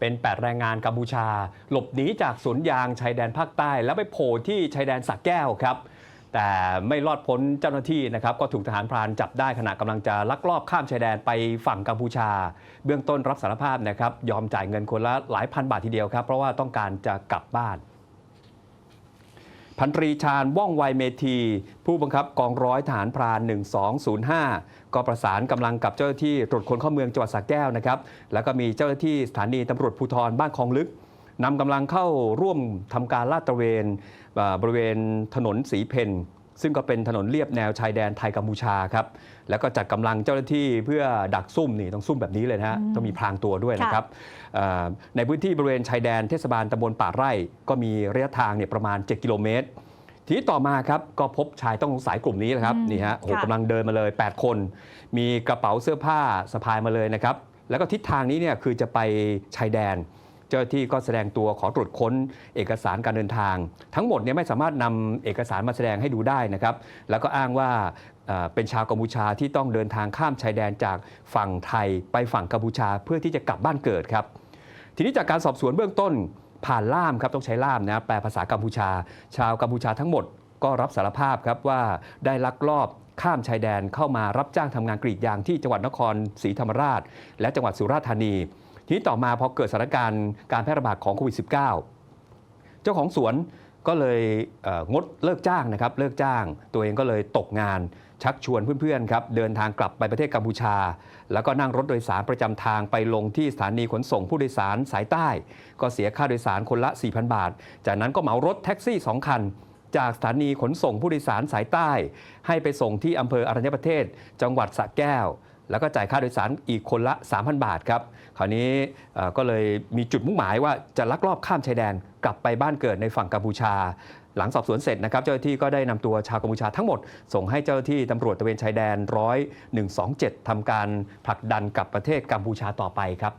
เป็น 8 แรงงานกัมพูชา หลบหนีจากสวนยางชายแดนภาคใต้ แล้วไปโผล่ที่ชายแดนสักแก้วครับ แต่ไม่รอดพ้นเจ้าหน้าที่นะครับ ก็ถูกทหารพรานจับได้ขณะกำลังจะลักลอบข้ามชายแดนไปฝั่งกัมพูชา เบื้องต้นรับสารภาพนะครับ ยอมจ่ายเงินคนละหลายพันบาททีเดียวครับ เพราะว่าต้องการจะกลับบ้าน พันตรีชาญว่องไวเมธี ผู้บังคับกองร้อยทหารพราน 1205 ก็ประสานกำลังกับเจ้าหน้าที่ตรวจคนเข้าเมืองจังหวัดสระแก้วนะครับ แล้วก็มีเจ้าหน้าที่สถานีตำรวจภูธรบ้านคลองลึกนำกำลังเข้าร่วมทำการลาดตระเวนบริเวณถนนสีเพน ซึ่งก็เป็นถนนเลียบแนวชายแดนไทยกัมพูชาครับแล้วก็จัดกำลังเจ้าหน้าที่เพื่อดักซุ่มนี่ต้องซุ่มแบบนี้เลยนะฮะต้องมีพรางตัวด้วยนะครับอ่าในพื้นที่บริเวณชายแดนเทศบาลตำบลป่าไร่ ก็มีระยะทางเนี่ยประมาณ 7 กิโลเมตร ทีนี้ต่อมาครับก็พบชายต้องสงสัยกลุ่มนี้นะครับอืมนี่ฮะโอ้โหค่ะกำลังเดินมาเลย 8 คน มีกระเป๋าเสื้อผ้าสะพายมาเลยนะครับแล้วก็ทิศทางนี้เนี่ยคือจะไปชายแดน เจ้าที่ก็แสดงตัวขอตรวจค้นเอกสารการเดินทาง ทั้งหมดเนี่ยไม่สามารถนำเอกสารมาแสดงให้ดูได้นะครับ แล้วก็อ้างว่าเอ่อเป็นชาวกัมพูชาที่ต้องเดินทางข้ามชายแดนจากฝั่งไทยไปฝั่งกัมพูชาเพื่อที่จะกลับบ้านเกิดครับ ทีนี้จากการสอบสวนเบื้องต้นผ่านล่ามครับต้องใช้ล่ามนะแปลภาษากัมพูชา ชาวกัมพูชาทั้งหมดก็รับสารภาพครับว่าได้ลักลอบข้ามชายแดนเข้ามารับจ้างทำงานกรีดยางที่จังหวัดนครศรีธรรมราช และจังหวัดสุราษฎร์ธานี ทีนี้ต่อมาพอเกิดสถานการณ์การแพร่ระบาดของโควิด -19 เจ้าของสวนก็เลยเงดเลิกจ้างนะครับเลิกจ้าง ตัวเองก็เลยตกงานชักชวนเพื่อนๆครับเดินทางกลับไปประเทศกัมพูชา แล้วก็นั่งรถโดยสารประจำทางไปลงที่สถานีขนส่งผู้โดยสารสายใต้ ก็เสียค่าโดยสารคนละ 4,000 บาท จากนั้นก็เหมารถแท็กซี่ 2 คัน จากสถานีขนส่งผู้โดยสารสายใต้ ให้ไปส่งที่อำเภออรัญญประเทศ จังหวัดสระแก้ว แล้วก็จ่ายค่าโดยสารอีกคนละ 3,000 บาทครับ คราวนี้ก็เลยมีจุดมุ่งหมายว่าจะลักลอบข้ามชายแดนกลับไปบ้านเกิดในฝั่งกัมพูชา หลังสอบสวนเสร็จนะครับ เจ้าหน้าที่ก็ได้นำตัวชาวกัมพูชาทั้งหมด ส่งให้เจ้าหน้าที่ตำรวจตะเวนชายแดนร้อย127ทำการผลักดันกลับประเทศกัมพูชาต่อไปครับ